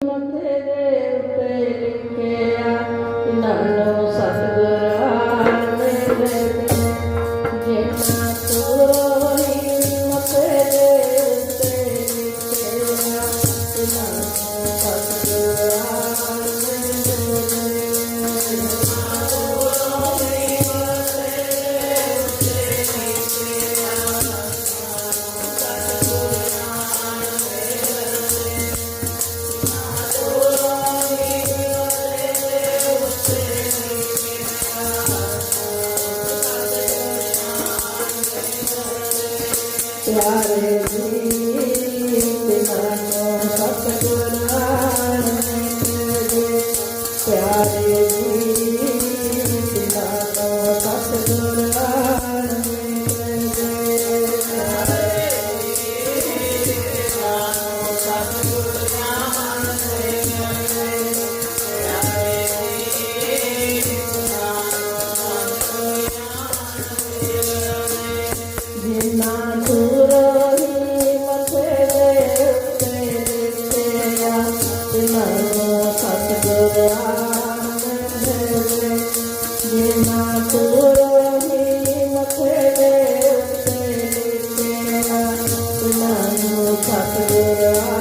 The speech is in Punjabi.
ਮੱਥੇ ਦੇ ਉੱਤੇ ਲਿਖਿਆ ਨਾਨੋ ਸਤਿਗੁਰਾਂ ਮੇਰੇ ਜਿਨਾ ਤੋਰੀ ਮੱਥੇ ਦੇ ਉੱਤੇ ਲਿਖਿਆ ਨਾਨੋ ਪਿਆਰੇ ਜੀ ਦੇ